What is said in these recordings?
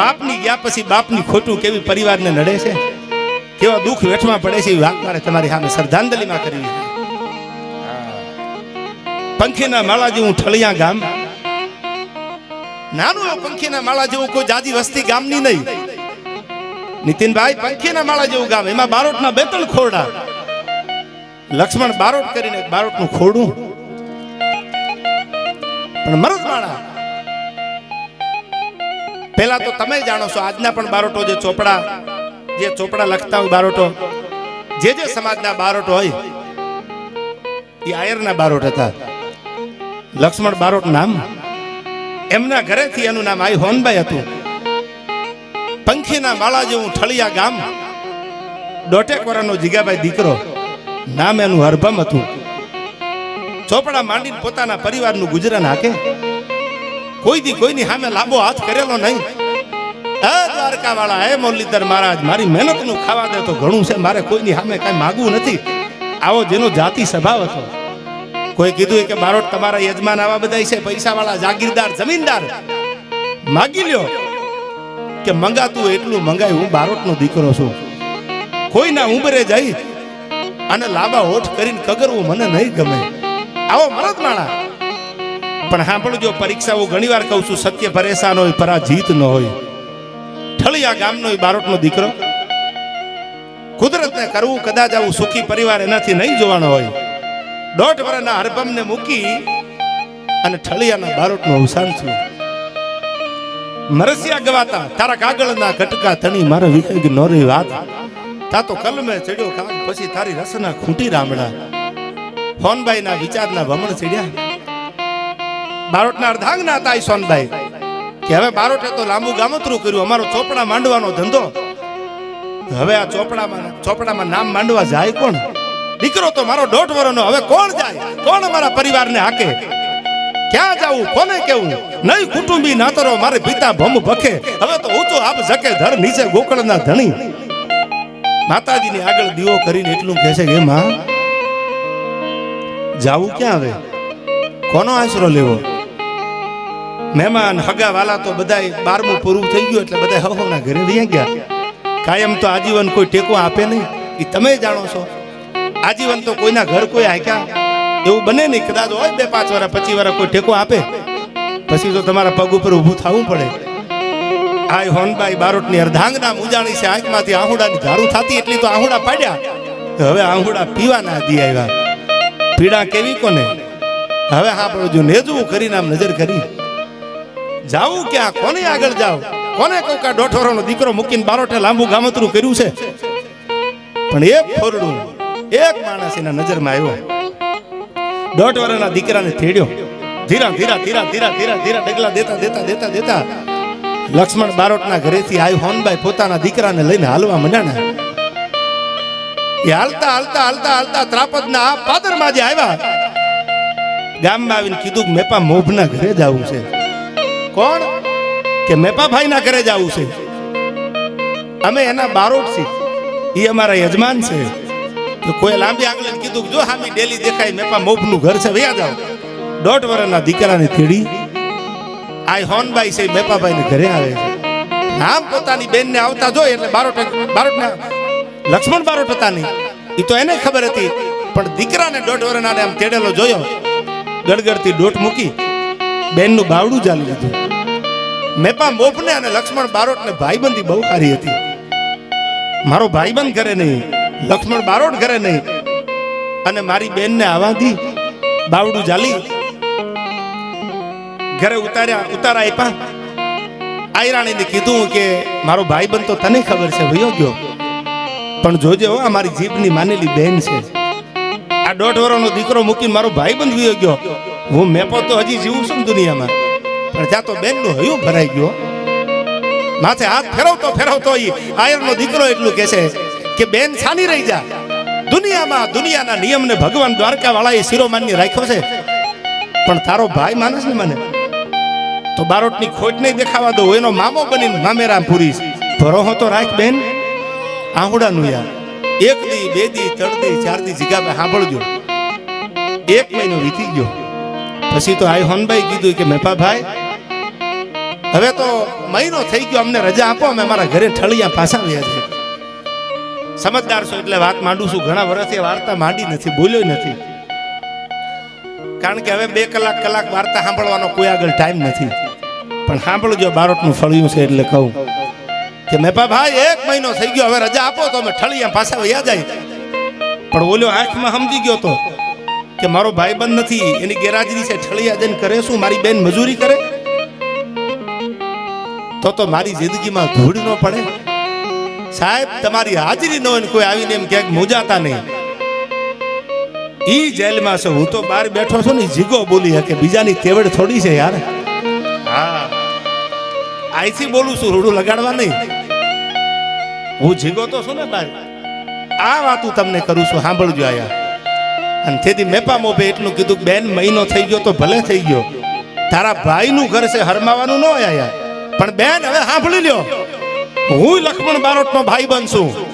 બાપની ગયા પછી બાપની ખોટું કેવી પરિવારને નડે છે? કેવા દુઃખ વેઠમાં પડે છે એ વાત મારે તમારી સામે શ્રદ્ધાંજલિમાં કરવી પંખીના માળા જેવું ઠળિયા ગામ. નાનું પંખીના માળા જેવું કોઈ જાજી વસ્તી ગામની નહીં. નીતિનભાઈ, પંખીના માળા જેવું ગામ. એમાં બારોટના બે ત્રણ ખોરડા. લક્ષ્મણ બારોટ કરીને બારોટનું ખોડું પણ મરદ માળા પેલા તો તમે જાણો છો, આજના પણ બારોટો જે ચોપડા જે ચોપડા લખતા હોય બારોટો, જે જે સમાજના બારોટો હોય, એ આયરના બારોટ હતા. લક્ષ્મણ બારોટ નામ, એમના ઘરેથી એનું નામ આઈ હોનભાઈ હતું. પંખીના માળા જેવું ઠળિયા ગામ દોઢેક વર્ષનો જીગાભાઈ દીકરો, નામ એનું હરભમ હતું. ચોપડા માંડીને પોતાના પરિવારનું ગુજરાન હાકે કોઈ દી કોઈની સામે લાંબો હાથ કરેલો નહીં. હે દ્વારકા વાળા હે મુરલીધર મહારાજ, મારી મહેનતનું ખાવા દે તો ઘણું છે, મારે કોઈની સામે કાંઈ માગવું નથી. આવો જેનો જાતિ સ્વભાવ હતો. કોઈ કીધું કે બારોટ તમારા યજમાન આવા બધા છે પૈસા વાળા જાગીરદાર, જમીનદાર. માગી લ્યો કે મંગાતું એટલું મંગાય, હું બારોટનો દીકરો છું. કોઈના ઉંબરે જઈ અને લાંબા હોઠ કરીને કગરવું મને નહીં ગમે. આવો મરદ માણા પણ સાંભળજો, પરીક્ષાઓ ઘણી વાર કહું છું, સત્ય પરેશાન હોય, પરાજીત ન હોય. ઠળિયા ગામનો બારોટ બારોટનો દીકરો. કુદરતને કરવું, કદાચ આવું સુખી પરિવાર એનાથી નહીં જોવાનો હોય. દોઢ વર્ષના હરભમને મૂકી અને ઠળિયાના બારોટનું અવસાન થયું. મરસિયા ગવાતા, તારા કાગળના કટકા ધણી, મારે ન નોરી વાત. તા તો કલમે ચડ્યો કાગ પછી તારી રસના ખૂંટી રામડા. ફોનબાઈના વિચારના ભમણ ચડ્યા. બારોટના અર્ધાંગના હતા ઈ સોનબાઈ. કે હવે બારોટે તો લાંબુ ગામતરું કર્યું, અમારો ચોપડા માંડવાનો ધંધો. હવે આ ચોપડામાં ચોપડામાં નામ માંડવા જાય કોણ? દીકરો તો મારો દોઢ વર્ષનો હવે કોણ જાય? કોણ અમારા પરિવારને હાકે? ક્યાં જાવું? કોને કેવું? નહીં કુટુંબી નાતરો મારે પિતા ભમ ભખે. હવે તો ઊંચો આપ જકે ધર નીચે ગોકળના ધણી. માતાજીની આગળ દીવો કરીને એટલું કહે છે કે, માં, જાવું ક્યાં હવે? કોનો આશરો લેવો? મહેમાન, હગા વાલા તો બધાય બારમું પૂરું થઈ ગયું એટલે બધા હવના ઘરે રહી ગયા. કાયમ તો આજીવન કોઈ ટેકો આપે નહીં. એ તમે જાણો છો. આજીવન તો કોઈના ઘર કોઈ આક્યા. એવું બને નહીં. કદાચ હોય બે પાંચ વાર, પચીસ વાર કોઈ ટેકો આપે. પછી તો તમારા પગ ઉપર ઊભું થવું પડે. આ હોનબાઈ બારોટની અર્ધાંગના મુજાણી છે. આંખમાંથી આહુડાની ધારું થતી એટલી તો આહુડા પાડ્યા. હવે આહુડા પીવાના દી આવ્યા. પીડા કેવી કોને? હવે આપણે જો નેજવું કરીને આમ નજર કરી. જાવું ક્યાં? કોને આગળ જાવ કોને કહું કે આ દીકરો મૂકીને બારોટે લાંબુ ગામતરું કર્યું છે? પણ એક ફોરડું, એક માણસ એના નજરમાં આવ્યો. દોઢ વર્ષના દીકરાને થેડ્યો ધીરા ધીરા ધીરા ધીરા ધીરા ધીરા, ડગલા દેતા દેતા દેતા દેતા. લક્ષ્મણ બારોટના ઘરેથી આવી હોનભાઈ પોતાના દીકરાને લઈને હાલવા મંડ્યા એ હાલતા હાલતા હાલતા હાલતા ત્રાપદના આ પાદરમાં જે આવ્યા, ગામમાં આવીને કીધું મેપા મોભના ઘરે જવું છે. કોણ કે મેપાભાઈના ઘરે જવું છે. અમે એના બારોટ છીએ. એ અમારા યજમાન છે. તો કોઈ લાંબી આંગળીને કીધું જો હામી ડેલી દેખાય મેપા મોભનું ઘર છે, વયા જાઓ. દોઢ વર્ષના દીકરાને થેડી આ હોનભાઈ છે, મેપાભાઈને ઘરે આવે છે. નામ પોતાની બેનને આવતા જોઈ એટલે બારોટ બારોટના લક્ષ્મણ બારોટ હતા નહીં. એ તો એને ખબર હતી. પણ દીકરાને દોઢ વર્ષના આમ તેડેલો જોયો. ગડગડતી ડોટ મૂકી. બેનનું બાવડું ચાલી લીધું. મેપા મોફને અને લક્ષ્મણ બારોટને ભાઈબંધી બહુ સારી હતી. મારો ભાઈબંધ ઘરે નહીં, લક્ષ્મણ બારોટ ઘરે નહીં. અને મારી બેનને આવા દી બાવડું ચાલી ઘરે ઉતાર્યા, ઉતારા આપ્યા આયરાણીને કીધું કે મારો ભાઈબંધ તો તને ખબર છે ભયો ગયો. પણ જોજે હો, આ મારી જીભની માનેલી બેન છે. આ દોઢ વર્ષનો દીકરો મૂકીને મારો ભાઈબંધ વયો ગયો. હું મેપો તો હજી જીવું છું દુનિયામાં. પણ ત્યાં તો બેનનું હયું ભરાઈ ગયો. માથે હાથ ફેરવતો ફેરવતો ઈ આયરનો દીકરો એટલું કહે છે કે બેન છાની રહી જા. દુનિયામાં દુનિયાના નિયમને ભગવાન દ્વારકા વાળાએ શિરોમાન્ય રાખ્યો છે. પણ તારો ભાઈ માનસ ને મને. તો બારોટની ખોટ નહીં દેખાવા દો એનો મામો બનીને મામેરા પૂરીશ ભરોહો તો રાખ બેન. આહુડાનું યાર. એક દી, બે દી, ત્રણ દી, ચાર દી જીગા સાંભળજો. એક મહિનો વીતી ગયો. પછી તો આઈ હોનભાઈ કીધું કે મેપા ભાઈ, હવે તો મહિનો થઈ ગયો, અમને રજા આપો, અમે અમારા ઘરે ઠળિયા પાછા આવ્યા છે સમજદાર છો એટલે વાત માંડું છું, ઘણા વર્ષથી વાર્તા માંડી નથી, બોલ્યો નથી. કારણ કે હવે બે કલાક કલાક વાર્તા સાંભળવાનો કોઈ આગળ ટાઈમ નથી. પણ સાંભળજો, બારોટનું ફળિયું છે એટલે કહું કે મેપા ભાઈ, એક મહિનો થઈ ગયો, હવે રજા આપો તો અમે ઠળિયા પાછા વયા જાય. પણ બોલ્યો આંખમાં સમજી ગયો તો કે મારો ભાઈબંધ નથી એની ગેરહાજરી છે ઠળિયા જઈને કરે શું? મારી બેન મજૂરી કરે? તો તો મારી જિંદગીમાં ધૂળ ન પડે. સાહેબ તમારી હાજરી ન હોય કોઈ આવીને એમ ક્યાંક મૂજાતા નહીં. ઈ જેલમાં છે હું તો બહાર બેઠો છું ને જીગો બોલી હકે બીજાની તેવડ થોડી છે યાર. હા. આઈથી બોલું છું રૂડું લગાડવા નહીં. હું જીગો તો છું ને બહાર આ વાત હું તમને કરું છું સાંભળજો આયા. અને તેથી મેપા મોભે એટલું કીધું બેન, મહિનો થઈ ગયો તો ભલે થઈ ગયો. તારા ભાઈનું ઘર છે, હરમાવાનું ન આયા પણ બેન, હવે સાંભળી લ્યો. હું લક્ષ્મણ બારોટનો ભાઈ બનશું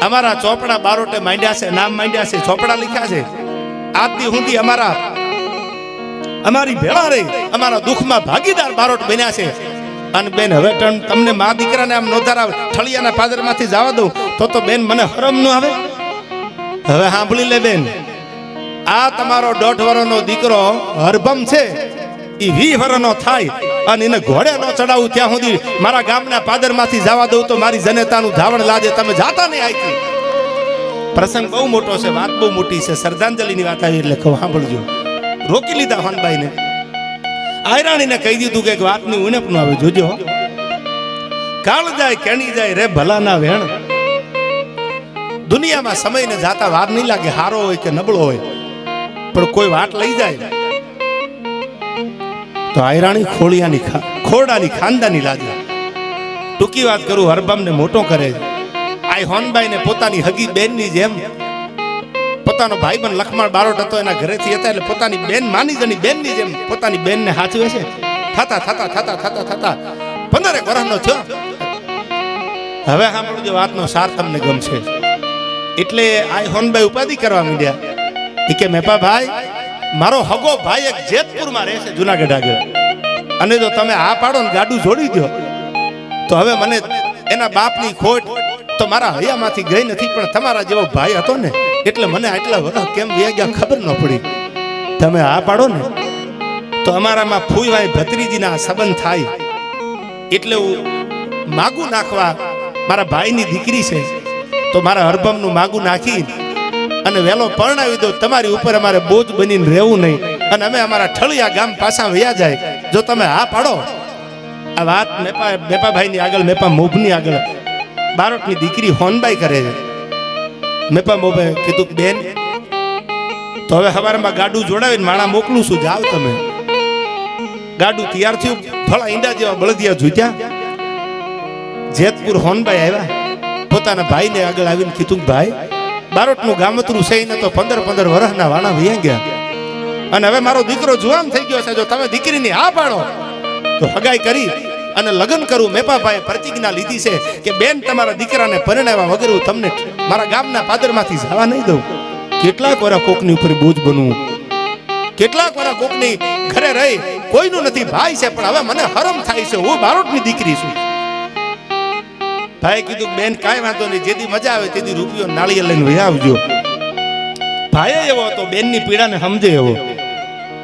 અમારા ચોપડા બારોટે માંડ્યા છે, નામ માંડ્યા છે, ચોપડા લખ્યા છે. આજથી હુંથી અમારા, અમારી ભેળા રહી અમારા દુઃખમાં ભાગીદાર બારોટ બન્યા છે. અને બેન, હવે તમ- તમને મા દીકરાને આમ નોધારા, ઠળિયાના પાદરમાંથી જવા દઉં, તો તો બેન, મને હરમ ન આવે. હવે સાંભળી લે બેન, આ તમારો દોઢ વર્ષનો દીકરો હરભમ છે. એ વી વર્ષનો થાય અને એને ઘોડે ન ચડાવું ત્યાં સુધી મારા ગામના પાદરમાંથી જવા દઉં તો મારી જનેતાનું ધાવણ લાજે. તમે જાતા નહીં આવી પ્રસંગ બહુ મોટો છે, વાત બહુ મોટી છે. શ્રદ્ધાંજલિની વાત આવી એટલે કહું, સાંભળજો. રોકી લીધા હનભાઈને આયરાણીને કહી દીધું કે વાતની ઉણપ ન આવે, જોજો કાળ જાય, કેણી જાય, રે ભલાના વેણ. દુનિયામાં સમયને જાતા વાર નહીં લાગે, હારો હોય કે નબળો હોય. પણ કોઈ વાટ લઈ જાય. તો આયરાણી ખોળિયાની ખોરડાની ખાનદાની લાગે ટૂંકી વાત કરું, હરબમને મોટો કરે. આઈ હોનબાઈને પોતાની હગી બેનની જેમ, પોતાનો ભાઈ પણ લખમાળ બારોટ હતો એના ઘરેથી હતા, એટલે પોતાની બેન માની જની બેનની જેમ પોતાની બેનને હાચવે છે. થતા થતા થતા થતા થતા. પંદરેક વર્ષનો થયો. હવે સાંભળજો, વાતનો સાર તમને ગમશે. એટલે આ હોનભાઈ ઉપાધિ કરવા માંડ્યા. એ કે, મેપા ભાઈ, મારો હગો ભાઈ એક જેતપુરમાં રહે છે જુનાગઢ આગળ. અને જો તમે આ પાડો ને ગાડું જોડી દો તો હવે મને એના બાપની ખોટ તો મારા હૈયામાંથી ગઈ નથી, પણ તમારા જેવો ભાઈ હતો ને, એટલે મને આટલા વર્ષ કેમ વ્યા ગયા ખબર ન પડી. તમે આ પાડો ને, તો અમારામાં ફૂઈભાઈ ભત્રીજીના સંબંધ થાય. એટલે હું માગું નાખવા મારા ભાઈની દીકરી છે તો મારા હરભમનું માગું નાખી અને વહેલો પરણાવી દો. તમારી ઉપર અમારે બોજ બનીને રહેવું નહીં. અને અમે અમારા ઠળિયા ગામ પાછા વયા જાય. જો તમે હા પાડો. આ વાત મેપા મેપાભાઈની આગળ, મેપા મોભની આગળ. બારોટની દીકરી હોનબાઈ કરે છે. મેપા મોભે કીધું, બેન, તો હવે સવારમાં ગાડું જોડાવીને માણા મોકલું છું. જાવ તમે. ગાડું તૈયાર થયું. ફળા ઈંડા જેવા બળદિયા જૂત્યા જેતપુર હોનબાઈ આવ્યા. પોતાના ભાઈને આગળ આવીને કીધું ભાઈ, બારોટનું ગામતરું સહીને તો પંદર પંદર વર્ષના વાણા વયા ગયા. અને હવે મારો દીકરો જુવાન થઈ ગયો છે, જો તમે દીકરીની હા પાડો. તો હગાઈ કરી અને લગ્ન કરું. મેપાભાઈએ પ્રતિજ્ઞા લીધી છે કે બેન, તમારા દીકરાને પરણાવ્યા વગર હું તમને મારા ગામના પાદરમાંથી જવા નહીં દઉં. કેટલાક વાર કોકની ઉપર બોજ બનવું. કેટલાક વાર કોકની ઘરે રહી. કોઈનું નથી ભાઈ છે, પણ હવે મને હરમ થાય છે. હું બારોટની દીકરી છું. ભાઈ કીધું, બેન, કાંઈ વાંધો નહીં, જેથી મજા આવે તેથી રૂપિયો નાળિયેર લઈને વહી આવજો. ભાઈ એવો હતો, બેનની પીડાને સમજે એવો.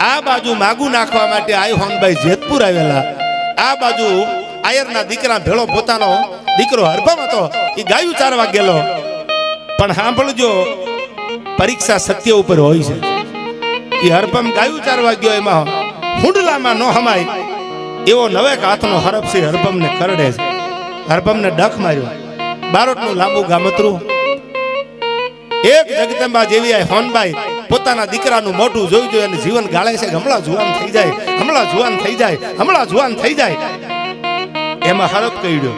આ બાજુ માગું નાખવા માટે આઈ હોનભાઈ જેતપુર આવેલા. આ બાજુ આયરના દીકરા ભેળો પોતાનો દીકરો હરભમ હતો એ ગાયું ચારવા ગયેલો. પણ સાંભળજો, પરીક્ષા સત્ય ઉપર હોય છે. એ હરભમ ગાયું ચારવા ગયો, એમાં હુંડલામાં ન હમાય. એવો નવેક હાથનો હરફ છે હરભમને કરડે છે. હરભમને ડખ માર્યો. બારોટનું લાંબુ ગામતરું. એક જગદંબા જેવી આ હોનબાઈ પોતાના દીકરાનું મોઢું જોઈ જોઈ અને જીવન ગાળે છે. હમણાં જુવાન થઈ જાય, હમણાં જુવાન થઈ જાય, હમણાં જુવાન થઈ જાય. એમાં હરપ કઈડ્યો.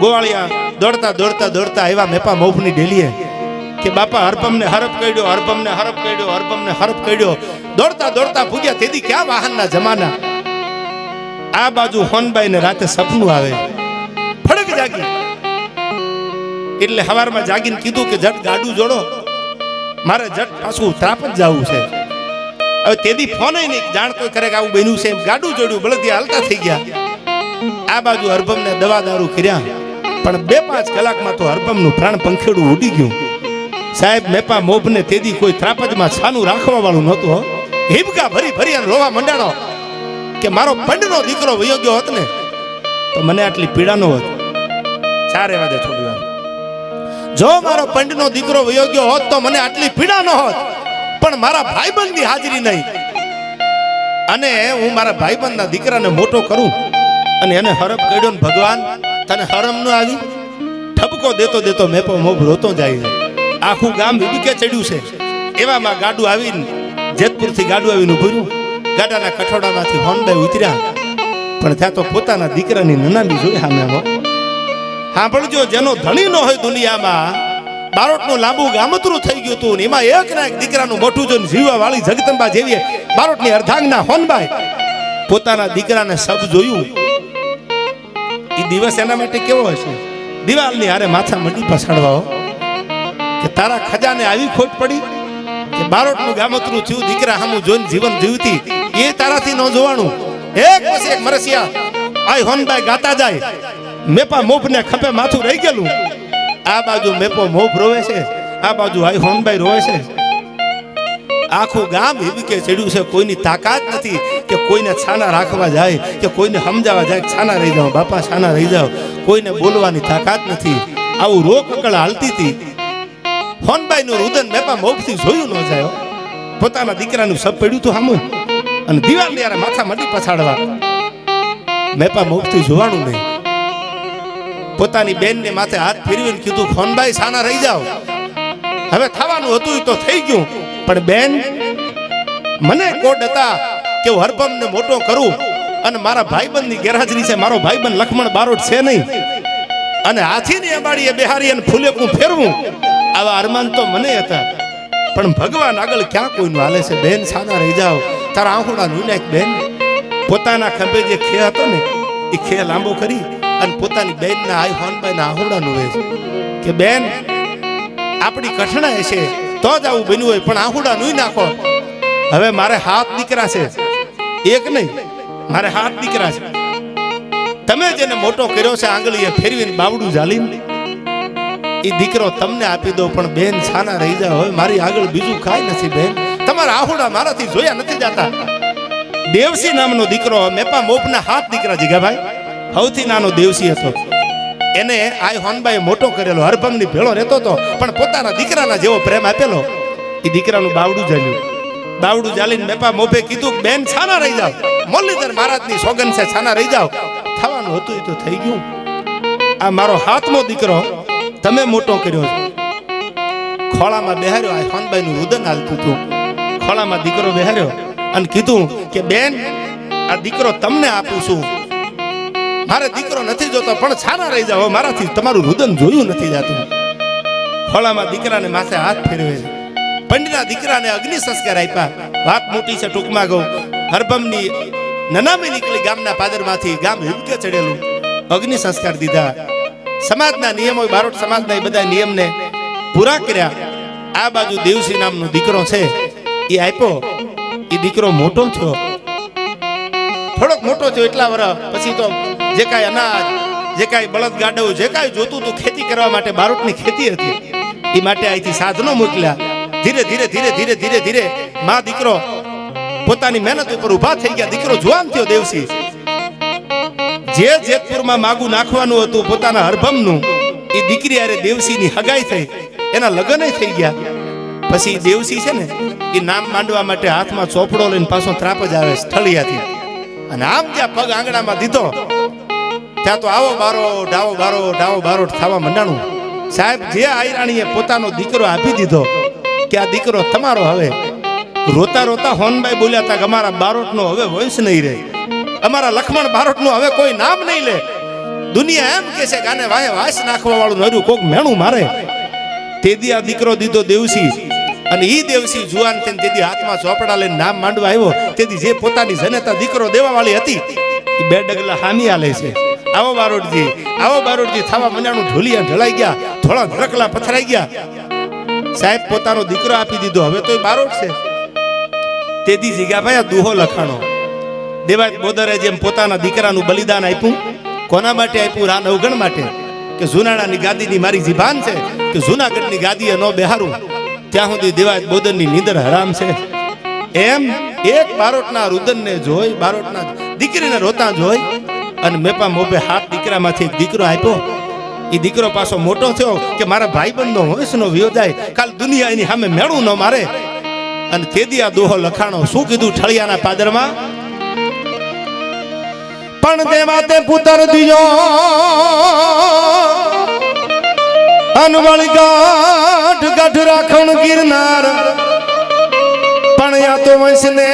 ગોવાળિયા દોડતા દોડતા દોડતા આવ્યા મેપા મોફની ડેલીએ કે બાપા હરપમને હરપ કઈડ્યો હરપમને હરપ કઈડ્યો હરપમને હરપ કઈડ્યો. દોડતા દોડતા ભૂગ્યા તેથી ક્યાં વાહનના જમાના? આ બાજુ હોનબાઈ ને રાતે સપનું આવે. જાગી. એટલે હવારમાં જાગીને કીધું કે જટ ગાડું જોડો. મારે જટ પાછું ત્રાપજ જવું છે. હવે તેદી ફોન નહીં, જાણ કોઈ કરે કે આવું બન્યું છે ગાડું જોડ્યું બળદિયા હાલતા થઈ ગયા. આ બાજુ હરભમને દવા દારૂ કર્યા. પણ બે પાંચ કલાકમાં તો હરભમનું પ્રાણ પંખેડું ઉડી ગયું. સાહેબ મેપા મોભને તેદી કોઈ ત્રાપજમાં છાનું રાખવા વાળું નહોતું હિબકા ભરી ભરી અને રોવા મંડાણો. કે મારો પંડનો દીકરો વયો ગયો હોત ને, તો મને આટલી પીડા ન હોત. ચારે વાગે છોડ્યું જો મારો પંડનો દીકરો વયોગ્ય હોત તો મને આટલી પીડા ન હોત, પણ મારા ભાઈબંધની હાજરી નહીં. અને હું મારા ભાઈબંધના દીકરાને મોટો કરું અને એને હરપ કર્યો ભગવાન તને હરમ ન આવી? ઠપકો દેતો દેતો મેપો મોભ રોતો જાય આખું ગામ વિબીકે ચડ્યું છે. એવામાં ગાડું આવીને જેતપુરથી ગાડું આવીને ઉભર્યું ગાડાના કઠોડામાંથી હોનબાઈ ઉતર્યા. પણ ત્યાં તો પોતાના દીકરાની નનામી જોઈ સામે સાંભળજો, જેનો ધણી ન હોય દુનિયામાં, બારોટનું લાંબુ ગામતરું થઈ ગયું હતું એમાં એક ના એક દીકરાનું મોટું જોઈને જીવવા વાળી જગતંબા જેવી બારોટની અર્ધાંગના હોનબાઈ પોતાના દીકરાને સબ જોયું. એ દિવસ એના માટે કેવો હશે? દિવાલની હારે માથા મંડી પછાડવા કે તારા ખજાને આવી ખોટ પડી? કે બારોટનું ગામતરું થયું, દીકરા સામું જોઈને જીવન જીવતી. એ તારાથી ન જોવાનું. એક પછી એક મરસિયા, આય હોનબાઈ, ગાતા જાય. મેપા મોફને ખપે માથું રહી ગયેલું. આ બાજુ મેપો મોપ રોવે છે, આ બાજુ હાઈ હોનભાઈ રોવે છે. આખું ગામ હિબકે ચડ્યું છે, કોઈની તાકાત નથી કે કોઈને છાના રાખવા જાય, કે કોઈને સમજાવવા જાય છાના રહી જાઓ, બાપા છાના રહી જાઓ. કોઈને બોલવાની તાકાત નથી. આવું રોક કકળ હાલતી હતી. હોનબાઈનું રુદન મેપા મોફથી જોયું ન જાય પોતાના દીકરાનું સબ પડ્યું હતું સામું અને દિવાલની યારે માથા મટી પછાડવા. મેપા મોફથી જોવાનું નહીં. પોતાની બેનને માથે હાથ ફેરવીને કીધું ફોનભાઈ સાના રહી જાઓ. હવે થવાનું હતું તો થઈ ગયું. પણ બેન, મને કોડ હતા કે હું હરભમને મોટો કરું અને મારા ભાઈબંધની ગેરહાજરી છે, મારો ભાઈબંધ લખમણ બારોટ છે નહીં. અને હાથીની અબાડીએ બિહારી અને ફૂલેકું ફેરવું. આવા અરમાન તો મને હતા. પણ ભગવાન આગળ ક્યાં કોઈનું હાલે છે? બેન, સાના રહી જાઓ. તારા આંખોડા નું બેન. પોતાના ખભે જે ખે હતો ને એ ખે લાંબો કરી અને પોતાની બેનના આઈ હોનબાઈના આહોડા નું છે કે બેન, આપણી કઠણા હશે તો જ આવું બન્યું હોય, પણ આહુડા નું નાખો. હવે મારે હાથ દીકરા છે. એક નહીં, મારે હાથ દીકરા છે. તમે જેને મોટો કર્યો છે, આંગળીએ ફેરવીને બાવડું ઝાલીને, એ દીકરો તમને આપી દો, પણ બેન છાના રહી જાય હવે મારી આગળ બીજું કાંઈ નથી, બેન. તમારા આહુડા મારાથી જોયા નથી જાતા. દેવસી નામનો દીકરો, મેપા મોપના હાથ દીકરા જીગાભાઈ સૌથી નાનો દેવસી હતો. એને આ હોનબાઈ મોટો કરેલો હરભંગની ભેળો રહેતો હતો, પણ પોતાના દીકરાના જેવો પ્રેમ આપેલો. એ દીકરાનું બાવડું જાલ્યું બાવડું ચાલીને મેપા મોભે કીધું, બેન, છાના રહી જાવ મુરલીધર મહારાજની સોગન છે, છાના રહી જાવ થવાનું હતું એ તો થઈ ગયું. આ મારો હાથમો દીકરો તમે મોટો કર્યો છે. ખોળામાં બેહાર્યો, આ હોનબાઈનું રુદન હાલતું હતું. ખોળામાં દીકરો બેહાર્યો અને કીધું કે, બેન, આ દીકરો તમને આપું છું. મારે દીકરો નથી જોતો, પણ છાના રહી જાવ મારાથી તમારું રુદન જોયું નથી જાતું. ખોળામાં દીકરાને માથે હાથ ફેરવે. પંડના દીકરાને અગ્નિ સંસ્કાર આપ્યા. વાત મોટી છે, ટૂંકમાં કહું. હરભમની નનામી નીકળી ગામના પાદરમાંથી. ગામ હિબકે ચડેલું. અગ્નિ સંસ્કાર દીધા. સમાજના નિયમો, બારોટ સમાજના એ બધા નિયમને પૂરા કર્યા. આ બાજુ દેવસી નામનો દીકરો છે. એ આપ્યો. એ દીકરો મોટો થયો. થોડોક મોટો થયો એટલા વર્ષ પછી તો જે કાંઈ અનાજ, જે કાંઈ બળદ ગાડવું, જે કાંઈ જોતું હતું ખેતી કરવા માટે બારૂટની ખેતી હતી, એ માટે અહીંથી સાધનો મોકલ્યા. ધીરે ધીરે ધીરે ધીરે ધીરે ધીરે માં દીકરો પોતાની મહેનત ઉપર ઊભા થઈ ગયા. દીકરો જુવાન થયો દેવસી જે જેતપુરમાં માગું નાખવાનું હતું પોતાના હરભમનું, એ દીકરી હારે દેવસીની હગાઈ થઈ. એના લગ્ન થઈ ગયા. પછી દેવસી છે ને, એ નામ માંડવા માટે હાથમાં ચોપડો લઈને પાછો ત્રાપ જ આવે સ્થળિયાથી અને આમ જ્યાં પગ આંગણામાં દીધો. ત્યાં તો આવો બારો ડાવો બારો ડાવો બારો થવા મંડાણું. સાહેબ, જે આયરાણીએ પોતાનો દીકરો આપી દીધો, કે આ દીકરો તમારો હવે. રોતા રોતા હોનભાઈ બોલ્યા હતા કે અમારા બારોટનો હવે વંશ નહીં રહે. અમારા લખમણ બારોટનું હવે કોઈ નામ નહીં લે. દુનિયા એમ કે છે કે આને વાય વાસ નાખવા વાળું નર્યું કોક મેણું મારે. તેદી આ દીકરો દીધો દેવસી. અને ઈ દેવસી જુવાન થઈને તેદી હાથમાં ચોપડા લઈને નામ માંડવા આવ્યો. તેથી જે પોતાની જનેતા દીકરો દેવા વાળી હતી એ બે ડગલા હામી આલે છે. આવો બારોટજી આવો બારોટજી, થવા મંડાણું ઢોલિયા ઢળાઈ ગયા થોડા ધડકલા પથરાઈ ગયા. સાહેબ પોતાનો દીકરો આપી દીધો, હવે તો બારોટ છે. તેથી જીગાભાઈ આ દુહો લખાણો. દેવાય બોદરે જેમ પોતાના દીકરાનું બલિદાન આપ્યું, કોના માટે આપ્યું? રાન અવગણ માટે. કે જુનાણાની ગાદીની મારી જીભાન છે, કે જુનાગઢની ગાદીએ ન બેહારું. ત્યાં સુધી દેવાય બોદરની નીંદર હરામ છે. એમ એક બારોટના રુદનને જોઈ, બારોટના દીકરીને રોતા જોઈ અને મેં પણ મોભે હાથ દીકરામાંથી એક દીકરો આપ્યો. એ દીકરો પાછો મોટો થયો કે મારા ભાઈબંધનો વંશનો વ્યોજાય. કાલ દુનિયા એની સામે મેળવું ન મારે. અને તેદી આ દોહો લખાણો શું કીધું ઠળિયાના પાદરમાં? પણ દેવા તે પુત્ર દિયો અનવળી ગાઢ ગાઢ રાખણ ગિરનાર. પણ યા તો વંશને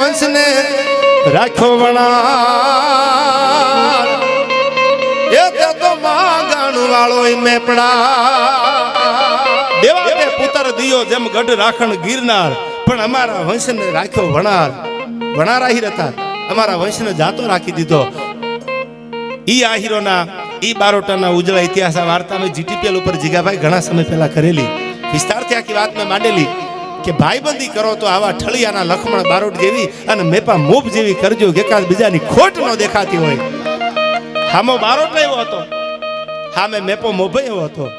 વંશને રાખો વણા એ તે તો માગણ વાળો મેપડા. દેવા તે પુત્ર દિયો જેમ ગઢ રાખણ ગિરનાર. પણ અમારા વંશને રાખ્યો વણાર. વણાર આહિર હતા અમારા વંશને જાતો રાખી દીધો. ઈ આહિરોના, ઈ બારોટાના ઉજળા ઇતિહાસ આ વાર્તા મેં જીટીપીએલ ઉપર જીગાભાઈ ઘણા સમય પહેલા કરેલી. વિસ્તારથી આખી વાત મેં માંડેલી. કે ભાઈબંધી કરો તો આવા ઠળિયાના લખમણ બારોટ જેવી અને મેપા મૂપ જેવી કરજો એકાદ બીજાની ખોટ ન દેખાતી હોય. હામો બારોટ એવો હતો. હામે મેપો મોભ એવો હતો.